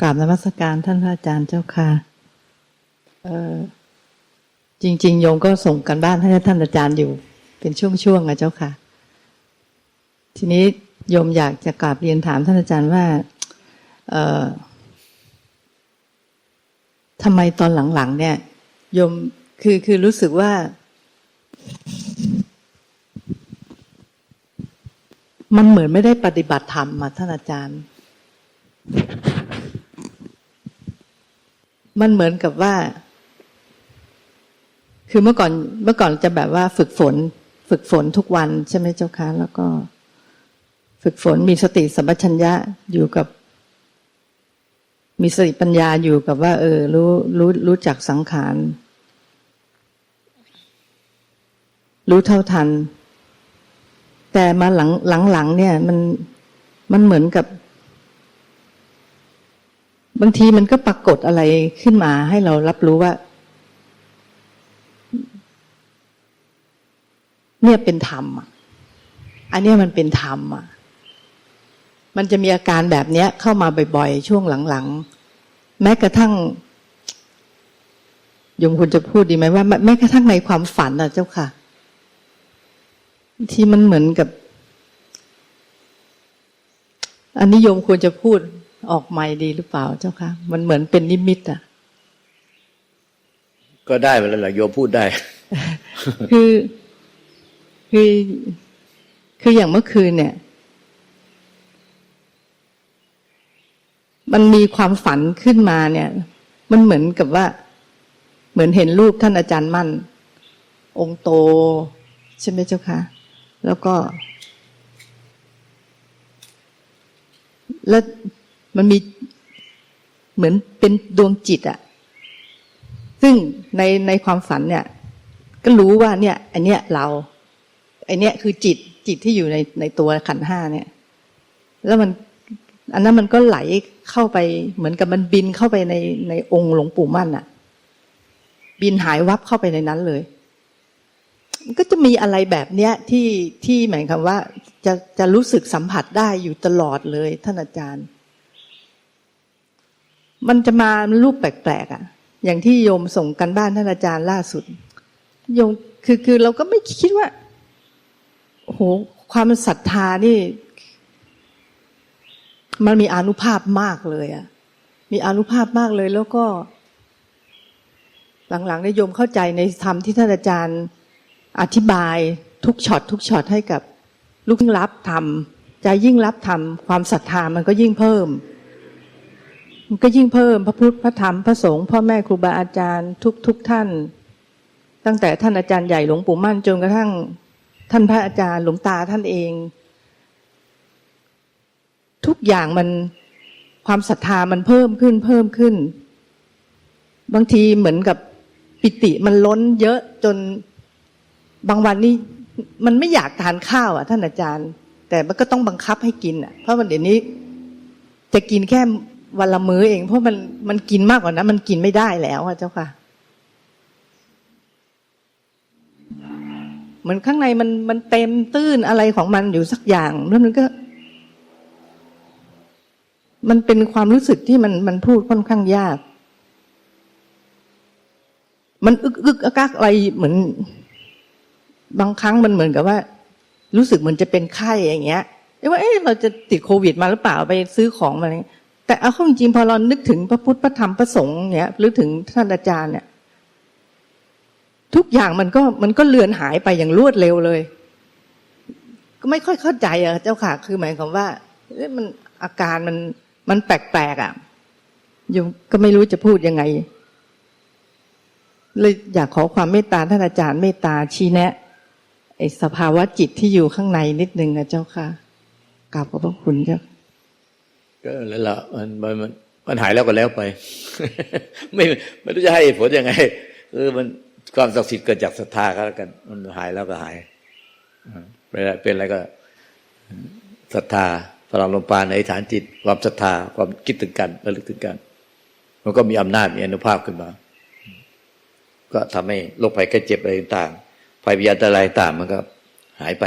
กราบนมัสการท่านพระอาจารย์เจ้าค่ะเออจริง ๆ โยมก็ส่งกันบ้านให้ท่านอาจารย์อยู่ เป็นช่วงๆอะเจ้าค่ะ ทีนี้โยมอยากจะกราบเรียนถามท่านอาจารย์ว่า เออทำไมตอนหลังๆเนี่ยโยมคือคือรู้สึกว่า มันเหมือนไม่ได้ปฏิบัติธรรมมาท่านอาจารย์ มันเหมือนกับว่า คือเมื่อก่อนเมื่อก่อนจะแบบว่าฝึกฝน ฝึกฝนทุกวันใช่ไหมเจ้าคะแล้วก็ ฝึกฝนมีสติสัมปชัญญะอยู่กับ มีสติปัญญาอยู่กับว่า เออ รู้รู้รู้จักสังขารรู้เท่าทัน แต่มาหลังหลังหลังเนี่ย มันมันเหมือนกับ บางทีมันก็ปรากฏอะไรขึ้นมาให้เรารับรู้ว่า เนี่ยเป็นธรรมอะอันนี้มันเป็นธรรมอะ มันจะมีอาการแบบเนี้ย เข้ามาบ่อยๆ ช่วงหลังๆ แม้กระทั่งยมคุณจะพูดดีไหมว่าแม้กระทั่งในความฝันอะเจ้าค่ะ ที่มันเหมือนกับ อันนี้โยมควรจะพูด ออกไม่ดีหรือเปล่าเจ้าค่ะมันเหมือนเป็นนิมิตอะ ก็ได้มาแล้วแหละโยมพูดได้ คือคือคืออย่างเมื่อคืนเนี่ย มันมีความฝันขึ้นมาเนี่ย มันเหมือนกับว่า เหมือนเห็นรูปท่านอาจารย์มั่น องค์โต ใช่ไหมเจ้าคะแล้วก็ แล้ว มันมีเหมือนเป็นดวงจิตอะซึ่งในในความฝันเนี่ย ก็รู้ว่าเนี่ย อันเนี้ยเราไอเนี้ยคือจิตจิตที่อยู่ในในตัวขันห้าเนี่ย แล้วมัน อันนั้นมันก็ไหลเข้าไปเหมือนกับมันบินเข้าไปในในองค์หลวงปู่มั่นอะบินหายวับเข้าไปในนั้นเลยก็จะมีอะไรแบบเนี้ยที่ที่หมายความว่าจะจะรู้สึกสัมผัสได้อยู่ตลอดเลยท่านอาจารย์ มันจะมารูปแปลกๆอะ่ะ อย่างที่โยมส่งกันบ้านท่านอาจารย์ล่าสุด โยมคือคือเราก็ไม่คิดว่าโอ้โหความศรัทธานี่ มันมีอนุภาพมากเลยอะ่ะ มีอนุภาพมากเลยแล้วก็ หลังๆในโยมเข้าใจในธรรมที่ท่านอาจารย์ อธิบายทุกช็อตทุกช็อตให้กับ ลูกยิ่งรับทำใจยิ่งรับทำความศรัทธามันก็ยิ่งเพิ่ม มันก็ยิ่งเพิ่มพระพุทธพระธรรมพระสงฆ์พ่อแม่ครูบาอาจารย์ทุกทุกท่าน ตั้งแต่ท่านอาจารย์ใหญ่หลวงปู่มั่นจนกระทั่ง ท่านพระอาจารย์หลวงตาท่านเอง ทุกอย่างมันความศรัทธามันเพิ่มขึ้นเพิ่มขึ้น บางทีเหมือนกับปิติมันล้นเยอะจนบางวันนี่มันไม่อยากทานข้าวอะ ท่านอาจารย์ แต่มันก็ต้องบังคับให้กินอะ เพราะมันเดี๋ยวนี้ จะกินแค่ วันละมื้อเอง เพราะมันมันกินมากกว่านั้น มันกินไม่ได้แล้วอะเจ้าค่ะ เหมือนข้างในมันมันเต็มตื้นอะไรของมันอยู่สักอย่างแล้วมันก็ มันเป็นความรู้สึกที่มันมันพูดค่อนข้างยาก มันอึกอึกอกักอะไรเหมือน บางครั้งมันเหมือนกับว่า รู้สึกเหมือนจะเป็นไข้อย่างเงี้ยเอ๊ะว่าเอ๊ะเราจะติดโควิดมาหรือเปล่าไปซื้อของมาอะไร แต่เอาเข้าจริงๆพอเรานึกถึงพระพุทธพระธรรมพระสงฆ์เนี้ยหรือถึงท่านอาจารย์เนี่ย ทุกอย่างมันก็มันก็เลือนหายไปอย่างรวดเร็วเลย ก็ไม่ค่อยเข้าใจอะเจ้าค่ะ คือหมายความว่าเอ๊ะมันอาการมันมันแปลกๆอะโยมก็ไม่รู้จะพูดยังไง เลยอยากขอความเมตตาท่านอาจารย์เมตตาชี้แนะไอ้สภาวะจิตที่อยู่ข้างในนิดนึงนะเจ้าค่ะกราบขอบพระคุณเจ้า ก็แล้วละมันมันมันมันหายแล้วก็แล้วไป ไม่ไม่รู้จะให้ผลยังไงคือมันความศักดิ์สิทธิ์เกิดจากศรัทธาก็แล้วกัน มันหายแล้วก็หายเป็นอะไรเป็นอะไรก็ศรัทธาพลังลมปราณในฐานจิต ความศรัทธาความคิดถึงกันระลึกถึงกัน มันก็มีอำนาจมีอนุภาพขึ้นมา ก็ทำให้โรคภัยแค่เจ็บอะไรต่างภัยพิยาตรายต่างมันก็หายไป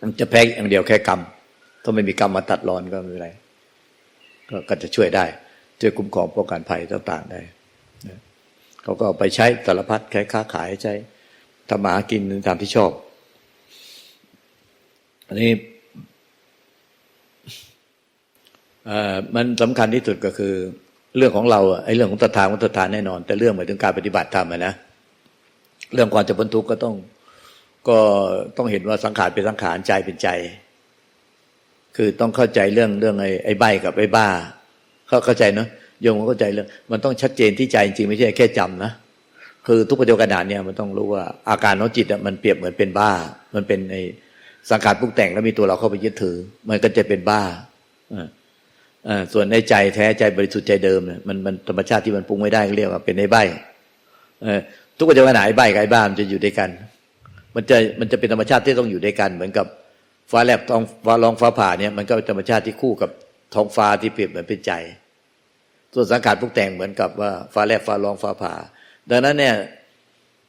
มันจะแพ้อย่างเดียวแค่กรรม ถ้าไม่มีกรรมมาตัดรอนก็ไม่เป็นไรก็ก็จะช่วยได้ ช่วยคุ้มครองป้องกันภัยต่าง ๆ ได้เขาก็เอาไปใช้สารพัดใช้ค้าขายใช้ทำมาหากินตามที่ชอบ อันนี้มันสำคัญที่สุดก็คือ เรื่องของเราไอ้เรื่องของตถาของตถาแน่นอน แต่เรื่องหมายถึงการปฏิบัติธรรมนะเรื่องความจะพ้นทุกข์ก็ต้อง ก็ต้องเห็นว่าสังขารเป็นสังขารใจเป็นใจ คือต้องเข้าใจเรื่องเรื่องไอ้ไอ้ใบกับไอ้บ้า เขาเข้าใจเนาะโยมเข้าใจเรื่อง มันต้องชัดเจนที่ใจจริงไม่ใช่แค่จำนะคือทุกปัจจุบันเนี่ยมันต้องรู้ว่าอาการของจิตอะมันเปรียบเหมือนเป็นบ้า มันเป็นไอ้สังขารปรุงแต่งแล้วมีตัวเราเข้าไปยึดถือ มันก็จะเป็นบ้าอ่าอ่าส่วนในใจแท้ใจบริสุทธิ์ใจเดิมเนี่ยมันมันธรรมชาติที่มันปรุงไม่ได้เรียกว่าเป็นไอ้ใบเออทุกปัจจุบันไอ้ใบกับไอ้บ้ามันจะอยู่ด้วยกัน มันจะมันจะเป็นธรรมชาติที่ต้องอยู่ด้วยกัน เหมือนกับ ฟ้าแลบท้องฟ้าร้องฟ้าผ่าเนี่ยมันก็เป็นธรรมชาติที่คู่กับท้องฟ้าที่เปรียบเหมือนเป็นใจ ส่วนสังขารปรุงแต่งเหมือนกับว่าฟ้าแลบฟ้าร้องฟ้าผ่า ดังนั้นเนี่ย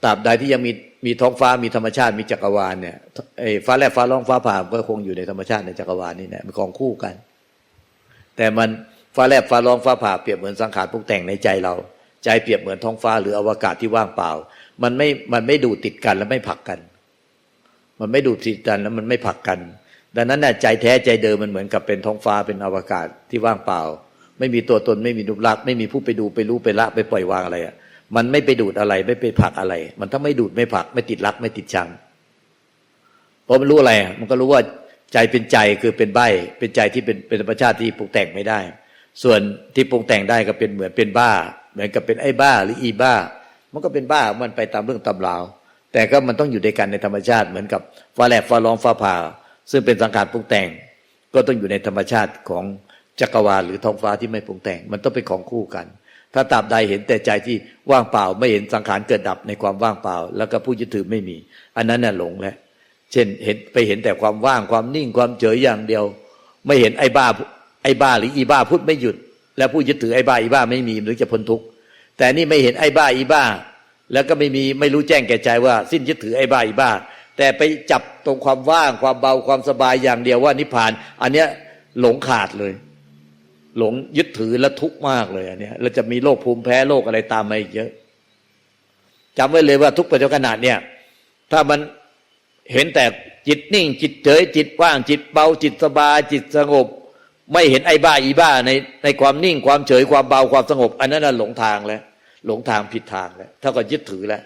ตราบใดที่ยังมีมีท้องฟ้ามีธรรมชาติมีจักรวาลเนี่ยไอ้ฟ้าแลบฟ้าร้องฟ้าผ่าก็คงอยู่ในธรรมชาติในจักรวาลนี่แหละมันของคู่กัน แต่มันฟ้าแลบฟ้าร้องฟ้าผ่าเปรียบเหมือนสังขารปรุงแต่งในใจเรา ใจเปรียบเหมือนท้องฟ้าหรืออวกาศที่ว่างเปล่า มันไม่มันไม่ดูติดกันและไม่ผักกัน มันไม่ดูดติดกันแล้วมันไม่ผลักกัน ดังนั้นน่ะใจแท้ใจเดิมมันเหมือนกับเป็นท้องฟ้าเป็นอวกาศที่ว่างเปล่า ไม่มีตัวตนไม่มีรูปลักษ์ไม่มีผู้ไปดูไปรู้ไปละไปปล่อยวางอะไรอะมันไม่ไปดูดอะไรไม่ไปผลักอะไร มันถ้าไม่ดูดไม่ผลัก ไม่ติดรักไม่ติดชังพอมันรู้อะไร มันก็รู้ว่าใจเป็นใจคือเป็นใบเป็นใจที่เป็นเป็นธรรมชาติที่ปรุงแต่งไม่ได้ ส่วนที่ปรุงแต่งได้ก็เป็นเหมือนเป็นบ้า เหมือนกับเป็นไอ้บ้าหรืออีบ้า มันก็เป็นบ้ามันไปตามเรื่องตำราว แต่ก็มันต้องอยู่ด้วยกันในธรรมชาติเหมือนกับฟ้าแลบฟ้าร้องฟ้าผ่า ซึ่งเป็นสังขารปรุงแต่ง ก็ต้องอยู่ในธรรมชาติของจักรวาลหรือท้องฟ้าที่ไม่ปรุงแต่ง มันต้องเป็นของคู่กัน ถ้าตราบใดเห็นแต่ใจที่ว่างเปล่าไม่เห็นสังขารเกิดดับในความว่างเปล่า แล้วก็ผู้ยึดถือไม่มี อันนั้นน่ะหลงแล้วเช่นเห็นไปเห็นแต่ความว่างความนิ่งความเฉยอย่างเดียว ไม่เห็นไอ้บ้าไอ้บ้าหรืออีบ้าพูดไม่หยุด แล้วผู้ยึดถือไอ้บ้าอีบ้าไม่มีหรือจะพ้นทุกข์แต่นี่ไม่เห็นไอ้บ้าอีบ้า แล้วก็ไม่มีไม่รู้แจ้งแก่ใจว่า สิ้นยึดถือไอ้บ้าอีบ้า แต่ไปจับตรงความว่างความเบาความสบายอย่างเดียวว่านิพพาน อันเนี้ยหลงขาดเลย หลงยึดถือและทุกข์มากเลยอันเนี้ยแล้วจะมีโรคภูมิแพ้โรคอะไรตามมาอีกเยอะจำไว้เลยว่าทุกปัจจุบันขนาดเนี่ย ถ้ามันเห็นแต่จิตนิ่ง จิตเฉยจิตว่าง จิตเบาจิตสบายจิตสงบ ไม่เห็นไอ้บ้าอีบ้าในในความนิ่งความเฉยความเบาความสงบ อันนั้นหลงทางแล้ว หลงทางผิดทางแล้วเท่ากับยึดถือแล้ว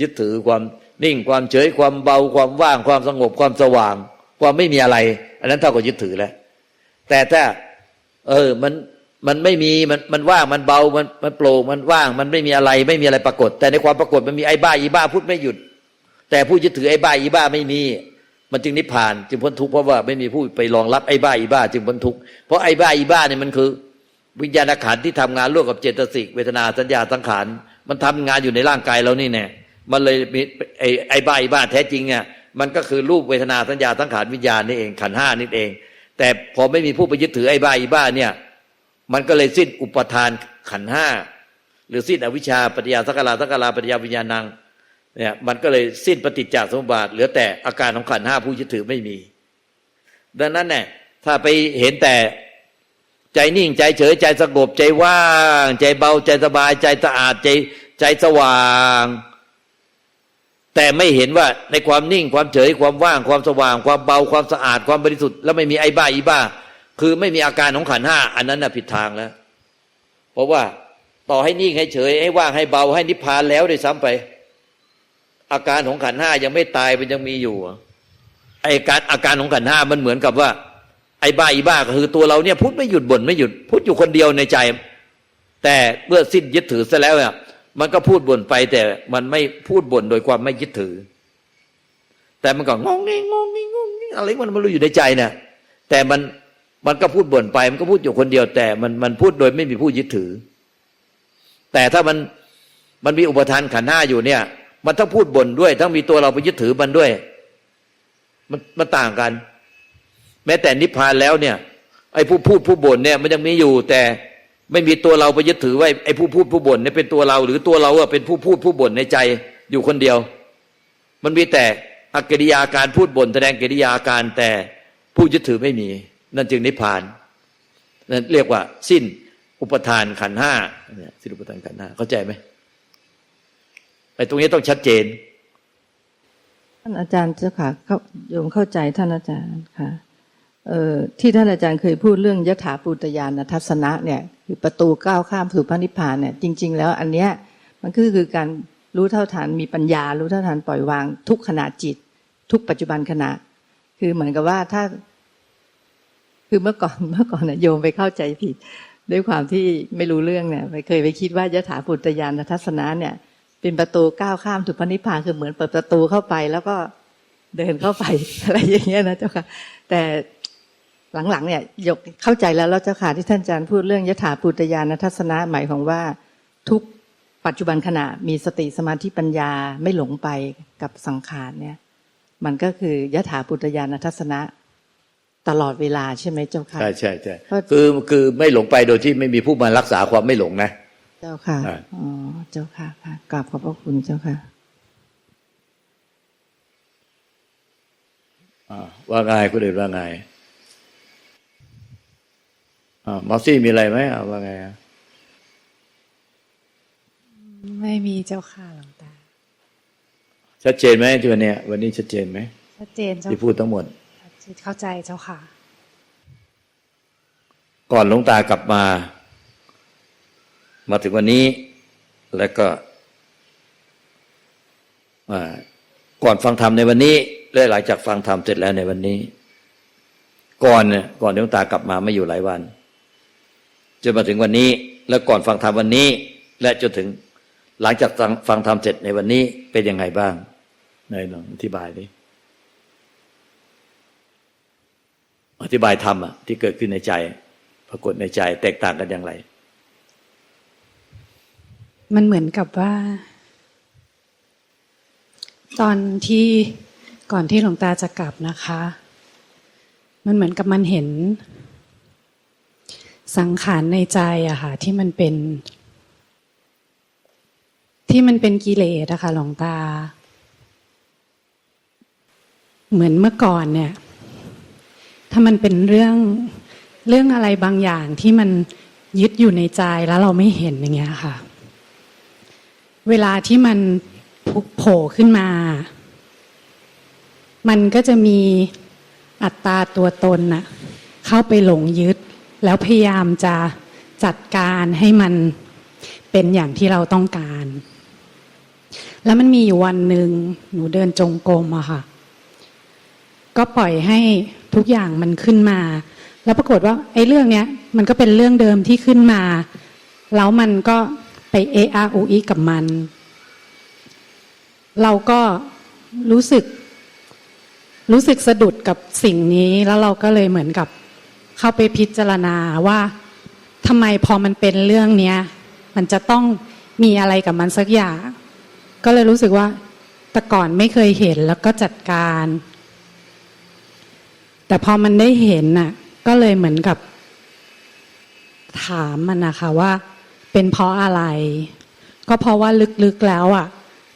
ยึดถือความนิ่งความเฉยความเบาความว่างความสงบความสว่าง ความไม่มีอะไร อันนั้นเท่ากับยึดถือแล้วแต่ถ้า เออมันมันไม่มีมันมันว่างมันเบามันมันโปร่งมันว่างมันไม่มีอะไร ไม่มีอะไรปรากฏ แต่ในความปรากฏมันมีไอ้บ้าอีบ้าพูดไม่หยุด แต่ผู้ยึดถือไอ้บ้าอีบ้าไม่มี มันจึงนิพพาน จึงพ้นทุกข์เพราะว่าไม่มีผู้ไปรองรับไอ้บ้าอีบ้า จึงพ้นทุกข์เพราะไอ้บ้าอีบ้าเนี่ยมันคือ วิญญาณขันธ์ที่ทำงานร่วมกับเจตสิกเวทนาสัญญาสังขารมันทำงานอยู่ในร่างกายเรานี่แน่มันเลยมีไอ้ไอ้บ้าอีบ้าแท้จริงเนี่ยมันก็คือรูปเวทนาสัญญาสังขารวิญญาณนี่เองขันห้านี่เอง แต่พอไม่มีผู้ไปยึดถือไอ้บ้าอีบ้าเนี่ยมันก็เลยสิ้นอุปทานขันห้าหรือสิ้นอวิชชาปฏิยาสังขาราสังขาราปฏิยาวิญญาณังเนี่ยมันก็เลยสิ้นปฏิจจสมุปบาทเหลือแต่อาการของขันห้าผู้ยึดถือไม่มี ดังนั้นเนี่ยถ้าไปเห็นแต่ ใจนิ่งใจเฉยใจสงบใจว่าง ใจเบาใจสบายใจสะอาดใจใจสว่าง แต่ไม่เห็นว่าในความนิ่งความเฉยความว่างความสว่าง ความเบาความสะอาดความบริสุทธิ์แล้วไม่มีไอ้บ้าอีบ้า คือไม่มีอาการของขันห้าอันนั้นน่ะผิดทางแล้ว เพราะว่าต่อให้นิ่งให้เฉยให้ว่างให้เบาให้นิพพานแล้วด้วยซ้ำไป อาการของขันห้ายังไม่ตายมันยังมีอยู่ไอการอาการของขันห้ามันเหมือนกับว่า ไอ้บ้าอีบ้าก็คือตัวเราเนี่ยพูดไม่หยุดบ่นไม่หยุดพูดอยู่คนเดียวในใจ แต่เมื่อสิ้นยึดถือซะแล้วเนี่ยมันก็พูดบ่นไป แต่มันไม่พูดบ่นโดยความไม่ยึดถือ แต่มันก็งงงงงงงอะไรมันมันรู้อยู่ในใจเนี่ยแต่มันมันก็พูดบ่นไปมันก็พูดอยู่คนเดียว แต่มันมันพูดโดยไม่มีผู้ยึดถือ แต่ถ้ามันมันมีอุปทานขันห้าอยู่เนี่ย มันต้องพูดบ่นด้วย ทั้งมีตัวเราไปยึดถือมันด้วย มันมันต่างกัน แม้แต่นิพพานแล้วเนี่ย ไอ้ผู้พูดผู้บ่นเนี่ยมันยังมีอยู่ แต่ไม่มีตัวเราไปยึดถือไว้ไอ้ผู้พูดผู้บ่นเนี่ยเป็นตัวเรา หรือตัวเราอะเป็นผู้พูดผู้บ่นในใจอยู่คนเดียว มันมีแต่อากิริยาการพูดบ่นแสดงกิริยาการแต่ผู้ยึดถือไม่มี นั่นจึงนิพพานนั่นเรียกว่า สิ้นอุปทานขันห้าเนี่ยสิ้นอุปทานขันห้าเข้าใจไหมไอ้ตรงนี้ต้องชัดเจน ท่านอาจารย์เจ้าค่ะเขาโยมเข้าใจท่านอาจารย์ค่ะ ที่ท่านอาจารย์เคยพูดเรื่องยถาปูตยานทัศนะเนี่ยคือประตูก้าวข้ามสู่พระนิพพานเนี่ยจริง ๆ แล้วอันเนี้ยมันก็คือการรู้เท่าทันมีปัญญา รู้เท่าทันปล่อยวางทุกขณะจิต ทุกปัจจุบันขณะ คือเหมือนกับว่าถ้า คือเมื่อก่อนเมื่อก่อนน่ะโยมไปเข้าใจผิด ด้วยความที่ไม่รู้เรื่องเนี่ยไปเคยไปคิดว่ายถาปุตตยานทัศนะเนี่ย เป็นประตูก้าวข้ามถึงพระนิพพานคือเหมือนเปิดประตูเข้าไป แล้วก็เดินเข้าไปอะไรอย่างเงี้ยนะเจ้าค่ะ แต่ หลังๆเนี่ยยกเข้าใจแล้วแล้วเจ้าค่ะที่ท่านอาจารย์พูดเรื่องยถาปุตตยานทัศนะหมายของว่าทุกปัจจุบันขณะมีสติสมาธิปัญญาไม่หลงไปกับสังขารเนี่ย มันก็คือยถาปุตตยานทัศนะตลอดเวลาใช่ไหมเจ้าค่ะใช่ใช่ใช่เพราะคือคือไม่หลงไปโดยที่ไม่มีผู้มารักษาความไม่หลงนะ เจ้าค่ะอ่าอ๋อเจ้าค่ะค่ะกราบขอบพระคุณเจ้าค่ะอ่าว่าไงคุณเดชว่าไงอ่า มอสซี่มีอะไรไหมอ่าว่าไงอะไม่มีเจ้าค่ะหลวงตา ชัดเจนไหมที่วันเนี้ยวันนี้ชัดเจนไหมชัดเจนเจ้าที่พูดทั้งหมดเข้าใจเจ้าค่ะ ก่อนหลวงตากลับมา มาถึงวันนี้แล้วก็อ่าก่อนฟังธรรมในวันนี้และหลังจากฟังธรรมเสร็จแล้วในวันนี้ ก่อนเนี่ยก่อนที่หลวงตากลับมาไม่อยู่หลายวัน จนมาถึงวันนี้ แล้วก่อนฟังธรรมวันนี้ และจนถึงหลังจากฟังธรรมเสร็จในวันนี้เป็นยังไงบ้างนายลองอธิบายดิอธิบายธรรมอะที่เกิดขึ้นในใจ ปรากฏในใจ แตกต่างกันอย่างไร มันเหมือนกับว่า ตอนที่ก่อนที่หลวงตาจะกลับนะคะ มันเหมือนกับมันเห็น สังขารในใจอะค่ะ ที่มันเป็น ที่มันเป็นกิเลสอะค่ะหลวงตา เหมือนเมื่อก่อนเนี่ย ถ้ามันเป็นเรื่องเรื่องอะไรบางอย่างที่มันยึดอยู่ในใจแล้วเราไม่เห็นอย่างเงี้ยค่ะ เวลาที่มันโผล่ขึ้นมา มันก็จะมีอัตตาตัวตนน่ะ เข้าไปหลงยึด แล้วพยายามจะจัดการให้มันเป็นอย่างที่เราต้องการ แล้วมันมีอยู่วันหนึ่งหนูเดินจงกรมอะค่ะ ก็ปล่อยให้ทุกอย่างมันขึ้นมา แล้วปรากฏว่าไอ้เรื่องเนี้ย มันก็เป็นเรื่องเดิมที่ขึ้นมา แล้วมันก็ไปเออะอุอีกับมัน เราก็รู้สึก รู้สึกสะดุดกับสิ่งนี้ แล้วเราก็เลยเหมือนกับ เข้าไปพิจารณาว่าทำไมพอมันเป็นเรื่องเนี้ย มันจะต้องมีอะไรกับมันสักอย่าง ก็เลยรู้สึกว่า แต่ก่อนไม่เคยเห็นแล้วก็จัดการ แต่พอมันได้เห็นน่ะ ก็เลยเหมือนกับ ถามมันนะคะว่า เป็นเพราะอะไร ก็เพราะว่าลึกๆแล้วอะ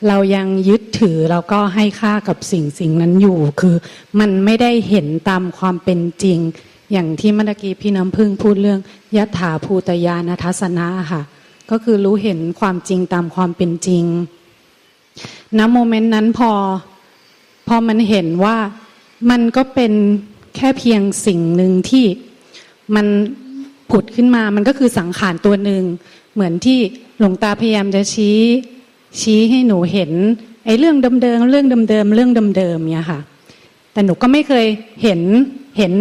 เรายังยึดถือแล้วก็ให้ค่ากับสิ่งสิ่งนั้นอยู่ คือ มันไม่ได้เห็นตามความเป็นจริง อย่างที่เมื่อกี้พี่น้ำพึ่งพูดเรื่องยถาภูตยานทัศนะค่ะ ก็คือรู้เห็นความจริงตามความเป็นจริงณโมเมนต์นั้นพอ พอมันเห็นว่ามันก็เป็นแค่เพียงสิ่งหนึ่งที่มันผุดขึ้นมามันก็คือสังขารตัวหนึ่ง เหมือนที่หลวงตาพยายามจะชี้ ชี้ให้หนูเห็นไอ้เรื่องเดิมๆเรื่องเดิมๆเรื่องเดิมๆเนี่ยค่ะ แต่หนูก็ไม่เคยเห็นเห็น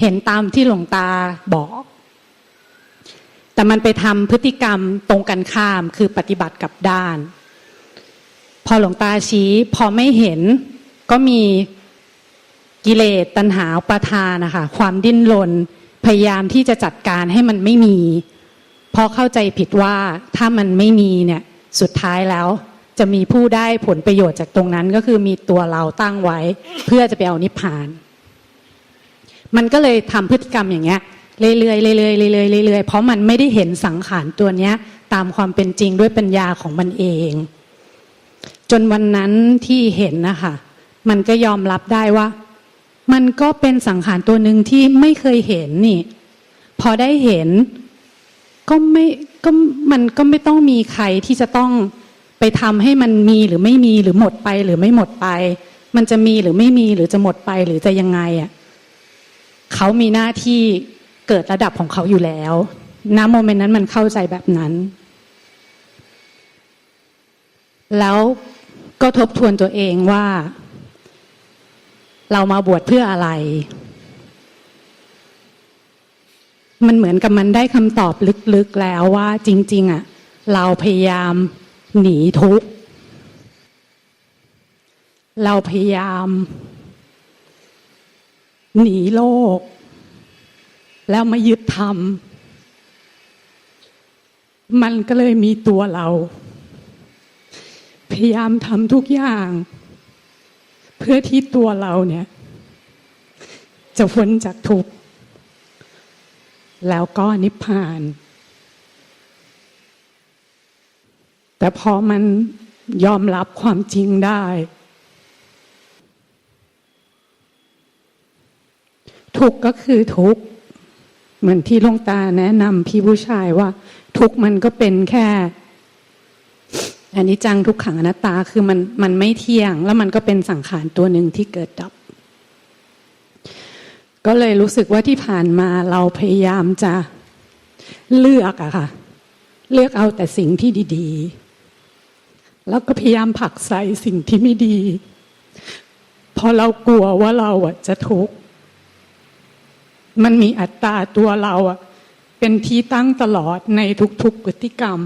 เห็นตามที่หลวงตาบอก แต่มันไปทำพฤติกรรมตรงกันข้ามคือปฏิบัติกับด้าน พอหลวงตาชี้ พอไม่เห็นก็มีกิเลสตัณหาอุปาทานนะคะความดิ้นรนพยายามที่จะจัดการให้มันไม่มีเพอเข้าใจผิดว่าถ้ามันไม่มีเนี่ยสุดท้ายแล้ว จะมีผู้ได้ผลประโยชน์จากตรงนั้นก็คือมีตัวเราตั้งไว้ เพื่อจะไปเอานิพพาน มันก็เลยทำพฤติกรรมอย่างเงี้ยเรื่อยๆเรื่อยๆเรื่อยๆเรื่อยๆเพราะมันไม่ได้เห็นสังขารตัวเนี้ย ตามความเป็นจริงด้วยปัญญาของมันเอง จนวันนั้นที่เห็นนะคะมันก็ยอมรับได้ว่า มันก็เป็นสังขารตัวหนึ่งที่ไม่เคยเห็นนี่ พอได้เห็นก็ไม่ก็มันก็ไม่ต้องมีใครที่จะต้องไปทำให้มันมีหรือไม่มีหรือหมดไปหรือไม่หมดไป มันจะมีหรือไม่มีหรือจะหมดไปหรือจะยังไงอะ เขามีหน้าที่เกิดระดับของเขาอยู่แล้วณโมเมนต์นั้นมันเข้าใจแบบนั้น แล้วก็ทบทวนตัวเองว่า เรามาบวชเพื่ออะไร มันเหมือนกับมันได้คำตอบลึกๆแล้วว่าจริง ๆอะ เราพยายามหนีทุกข์เราพยายาม หนีโลก แล้วมายึดธรรม มันก็เลยมีตัวเรา พยายามทำทุกอย่าง เพื่อที่ตัวเราเนี่ย จะพ้นจากทุกข์แล้วก็นิพพาน แต่พอมันยอมรับความจริงได้ ทุกก็คือทุกเหมือนที่หลวงตาแนะนำพี่ผู้ชายว่า ทุกมันก็เป็นแค่อันนี้จังทุกขังอนัตตาคือมันมันไม่เที่ยง แล้วมันก็เป็นสังขารตัวหนึ่งที่เกิดดับ ก็เลยรู้สึกว่าที่ผ่านมาเราพยายามจะเลือกอะค่ะ เลือกเอาแต่สิ่งที่ดี ๆ แล้วก็พยายามผลักใส่สิ่งที่ไม่ดีพราะเรากลัวว่าเราอะจะทุกข์ มันมีอัตตาตัวเราอะเป็นที่ตั้งตลอดในทุกๆพฤติกรรม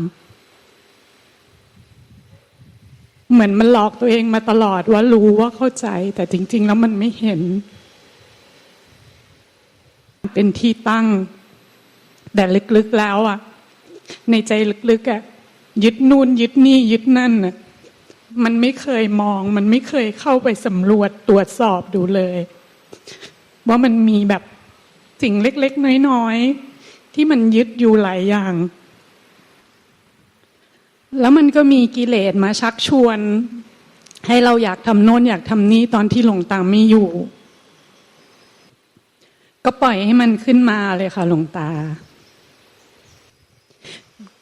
เหมือนมันหลอกตัวเองมาตลอดว่ารู้ว่าเข้าใจ แต่จริง ๆ แล้วมันไม่เห็น เป็นที่ตั้ง แต่ลึกๆแล้วอะในใจลึกๆอะยึดนู่นยึดนี่ยึดนั่นอะมันไม่เคยมอง มันไม่เคยเข้าไปสำรวจตรวจสอบดูเลย ว่ามันมีแบบ สิ่งเล็ก ๆ น้อยๆที่มันยึดอยู่หลายอย่าง แล้วมันก็มีกิเลสมาชักชวน ให้เราอยากทำโน้นอยากทำนี้ตอนที่หลวงตาไม่อยู่ ก็ปล่อยให้มันขึ้นมาเลยค่ะหลวงตา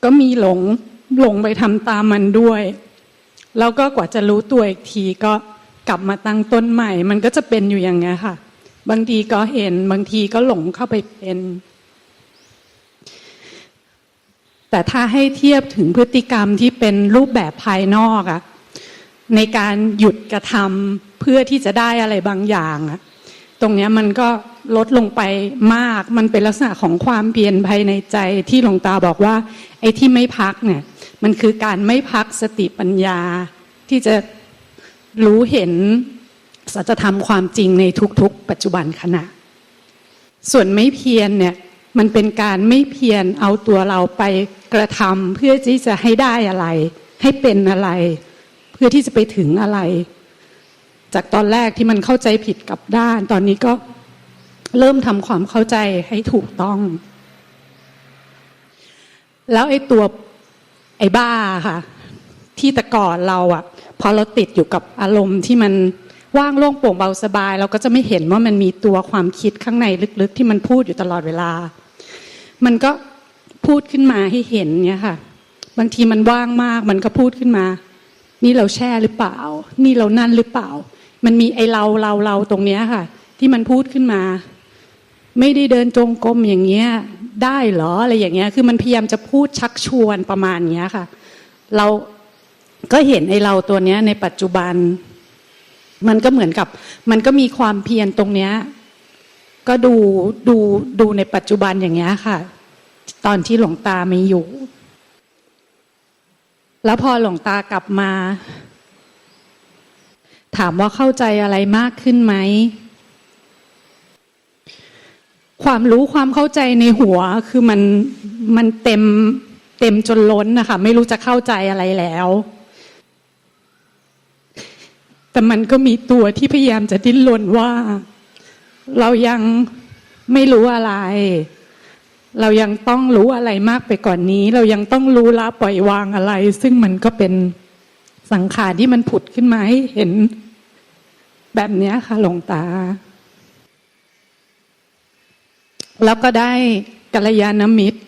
ก็มีหลงหลงไปทำตามมันด้วย แล้วก็กว่าจะรู้ตัวอีกทีก็กลับมาตั้งต้นใหม่ มันก็จะเป็นอยู่อย่างเงี้ยค่ะ บางทีก็เห็น บางทีก็หลงเข้าไปเป็น แต่ถ้าให้เทียบถึงพฤติกรรมที่เป็นรูปแบบภายนอกอะในการหยุดกระทำเพื่อที่จะได้อะไรบางอย่างอะตรงเนี้ยมันก็ลดลงไปมาก มันเป็นลักษณะของความเปลี่ยนภายในใจที่หลวงตาบอกว่า ไอ้ที่ไม่พักเนี่ย มันคือการไม่พักสติปัญญาที่จะรู้เห็น สัจธรรมความจริงในทุกๆ ปัจจุบันขณะ ส่วนไม่เพียรเนี่ยมันเป็นการไม่เพียรเอาตัวเราไปกระทำเพื่อที่จะให้ได้อะไร ให้เป็นอะไร เพื่อที่จะไปถึงอะไร จากตอนแรกที่มันเข้าใจผิดกับด้าน ตอนนี้ก็เริ่มทำความเข้าใจให้ถูกต้อง แล้วไอ้ตัวไอ้บ้าค่ะ ที่แต่ก่อนเราอะพอเราติดอยู่กับอารมณ์ที่มัน ว่างโล่งโปร่งเบาสบาย เราก็จะไม่เห็นว่ามันมีตัวความคิดข้างในลึกๆ ที่มันพูดอยู่ตลอดเวลา มันก็พูดขึ้นมาให้เห็นเนี่ยค่ะ บางทีมันว่างมาก มันก็พูดขึ้นมา นี่เราแช่หรือเปล่า นี่เรานั่นหรือเปล่า มันมีไอเราเราเราตรงเนี้ยค่ะ ที่มันพูดขึ้นมา ไม่ได้เดินจงกรมอย่างเงี้ย ได้เหรออะไรอย่างเงี้ย คือมันพยายามจะพูดชักชวนประมาณเนี้ยค่ะ เราก็เห็นไอเราตัวเนี้ยในปัจจุบัน มันก็เหมือนกับ มันก็มีความเพียรตรงเนี้ย ก็ดูดูดูในปัจจุบันอย่างเงี้ยค่ะ ตอนที่หลวงตาไม่อยู่ แล้วพอหลวงตากลับมา ถามว่าเข้าใจอะไรมากขึ้นไหมความรู้ความเข้าใจในหัวคือมันมันเต็มเต็มจนล้นนะคะ ไม่รู้จะเข้าใจอะไรแล้ว แต่มันก็มีตัวที่พยายามจะดิ้นรนว่า เรายังไม่รู้อะไร เรายังต้องรู้อะไรมากไปก่อนนี้ เรายังต้องรู้ละปล่อยวางอะไร ซึ่งมันก็เป็นสังขารที่มันผุดขึ้นมาให้เห็นแบบนี้ค่ะหลวงตา แล้วก็ได้กัลยาณมิตร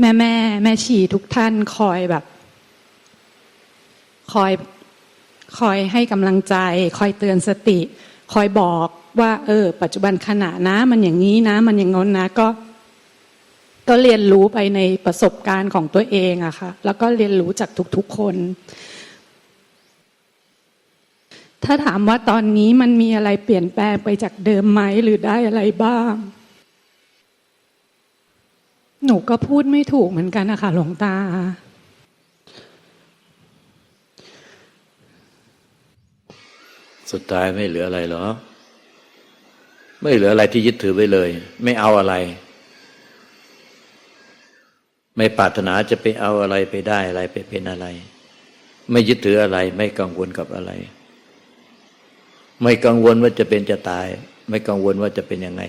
แม่แม่แม่ชีทุกท่านคอยแบบ คอย คอยให้กำลังใจ คอยเตือนสติ คอยบอกว่า เออ ปัจจุบันขณะนะ มันอย่างนี้นะ มันอย่างง้นนะก็ ก็เรียนรู้ไปในประสบการณ์ของตัวเองอะค่ะ แล้วก็เรียนรู้จากทุกๆคน ถ้าถามว่าตอนนี้มันมีอะไรเปลี่ยนแปลงไปจากเดิมไหมหรือได้อะไรบ้าง หนูก็พูดไม่ถูกเหมือนกันนะคะหลวงตา สุดท้ายไม่เหลืออะไรหรอ ไม่เหลืออะไรที่ยึดถือไว้เลย ไม่เอาอะไร ไม่ปรารถนาจะไปเอาอะไรไปได้อะไรไปเป็นอะไร ไม่ยึดถืออะไร ไม่กังวลกับอะไร ไม่กังวลว่าจะเป็นจะตาย ไม่กังวลว่าจะเป็นยังไง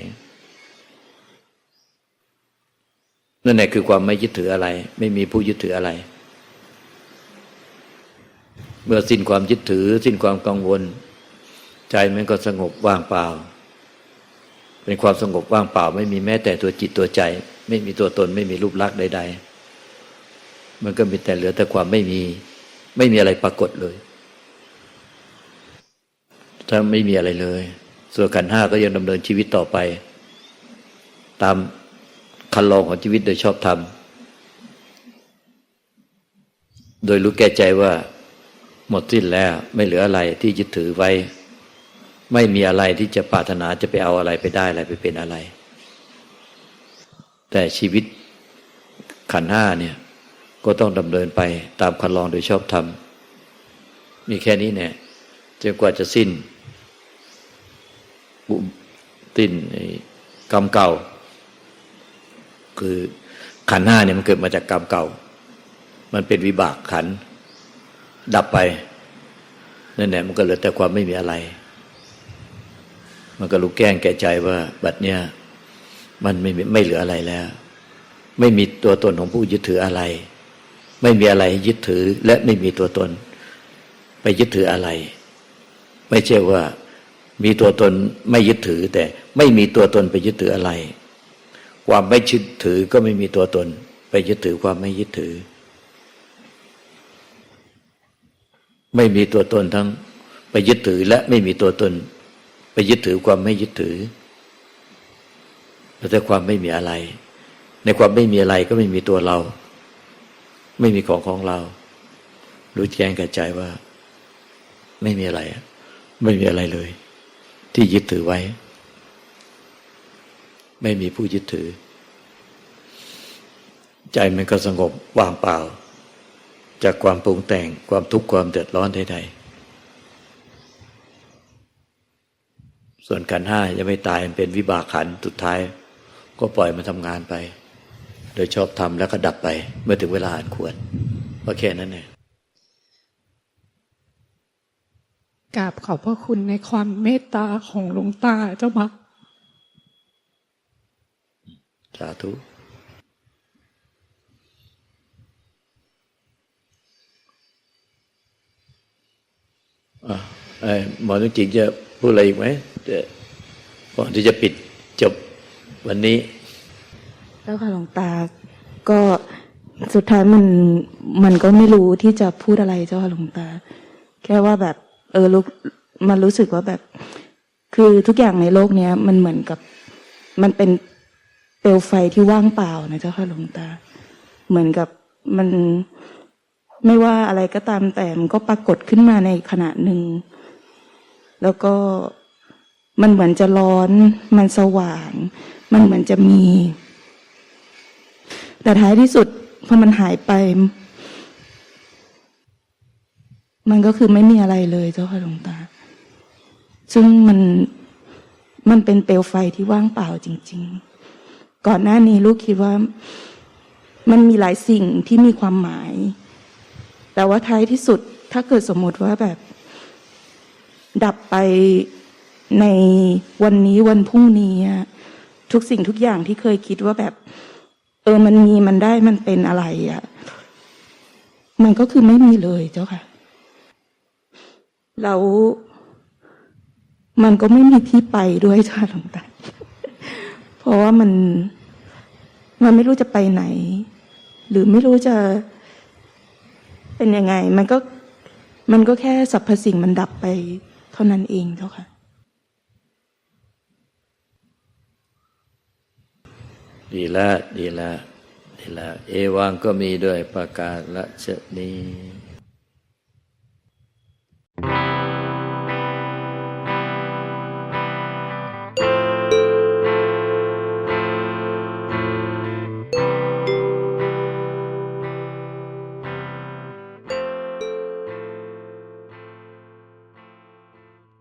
นั่นแหละคือความไม่ยึดถืออะไร ไม่มีผู้ยึดถืออะไร เมื่อสิ้นความยึดถือ สิ้นความกังวล ใจมันก็สงบว่างเปล่า เป็นความสงบว่างเปล่า ไม่มีแม้แต่ตัวจิตตัวใจ ไม่มีตัวตนไม่มีรูปลักษณ์ใด ๆ มันก็มีแต่เหลือแต่ความไม่มี ไม่มีอะไรปรากฏเลย ถ้าไม่มีอะไรเลย ส่วนขันห้าก็ยังดำเนินชีวิตต่อไป ตามคันลองของชีวิตโดยชอบธรรมโดยรู้แก่ใจว่า หมดสิ้นแล้วไม่เหลืออะไรที่ยึดถือไว้ ไม่มีอะไรที่จะปรารถนาจะไปเอาอะไรไปได้อะไรไปเป็นอะไร แต่ชีวิตขันห้าเนี่ย ก็ต้องดำเนินไปตามคันลองโดยชอบธรรมมีแค่นี้เนี่ยจนกว่าจะสิ้นบุสิ้นกรรมเก่า คือขันห้าเนี่ยมันเกิดมาจากกรรมเก่า มันเป็นวิบากขัน ดับไปนั่นแหละมันก็เหลือแต่ความไม่มีอะไร มันก็รู้แก้งแก่ใจว่าบัดเนี้ยมันไม่มีไม่เหลืออะไรแล้ว ไม่มีตัวตนของผู้ยึดถืออะไร ไม่มีอะไรยึดถือและไม่มีตัวตน ไปยึดถืออะไร ไม่ใช่ว่ามีตัวตนไม่ยึดถือ แต่ไม่มีตัวตนไปยึดถืออะไร ความไม่ยึดถือก็ไม่มีตัวตน ไปยึดถือความไม่ยึดถือ ไม่มีตัวตนทั้งไปยึดถือและไม่มีตัวตน ไปยึดถือความไม่ยึดถือแต่ความไม่มีอะไร ในความไม่มีอะไรก็ไม่มีตัวเรา ไม่มีของของเรา รู้แจ้งกระจายว่า ไม่มีอะไร ไม่มีอะไรเลย ที่ยึดถือไว้ ไม่มีผู้ยึดถือ ใจมันก็สงบว่างเปล่า จากความปรุงแต่งความทุกข์ความเดือดร้อนใดๆ ส่วนขันธ์ห้ายังไม่ตายมันเป็นวิบากขันธ์สุดท้าย ก็ปล่อยมันทำงานไป โดยชอบทำแล้วก็ดับไป เมื่อถึงเวลาอันควรก็แค่นั้นเองกราบขอบพระคุณในความเมตตาของหลวงตาเจ้าค่ะสาธุอะไอ้หมอนุจิงจะพูดอะไรอีกไหมจะ ก่อนที่จะปิดจบวันนี้เจ้าค่ะหลวงตา ก็สุดท้ายมันมันก็ไม่รู้ที่จะพูดอะไรเจ้าค่ะหลวงตา แค่ว่าแบบ เออรู้มันรู้สึกว่าแบบ คือทุกอย่างในโลกเนี้ย มันเหมือนกับ มันเป็นเปลวไฟที่ว่างเปล่านะเจ้าค่ะหลวงตา เหมือนกับมันไม่ว่าอะไรก็ตามแต่มันก็ปรากฏขึ้นมาในขณะหนึ่ง แล้วก็ มันเหมือนจะร้อน มันสว่าง มันเหมือนจะมี แต่ท้ายที่สุดพอมันหายไป มันก็คือไม่มีอะไรเลยเจ้าค่ะหลวงตา ซึ่งมันมันเป็นเปลวไฟที่ว่างเปล่าจริง ๆ ก่อนหน้านี้ลูกคิดว่ามันมีหลายสิ่งที่มีความหมาย แต่ว่าท้ายที่สุดถ้าเกิดสมมติว่าแบบ ดับไป ในวันนี้วันพรุ่งนี้ทุกสิ่งทุกอย่างที่เคยคิดว่าแบบ เออมันมีมันได้มันเป็นอะไรอะมันก็คือไม่มีเลยเจ้าค่ะแล้วมันก็ไม่มีที่ไปด้วยจ้าหลวงตาเพราะว่ามันมันไม่รู้จะไปไหน หรือไม่รู้จะเป็นยังไง มันก็มันก็แค่สรรพสิ่งมันดับไปเท่านั้นเองเจ้าค่ะ ดีละดีละดีละเอวังก็มีด้วยประกาศละเชนี้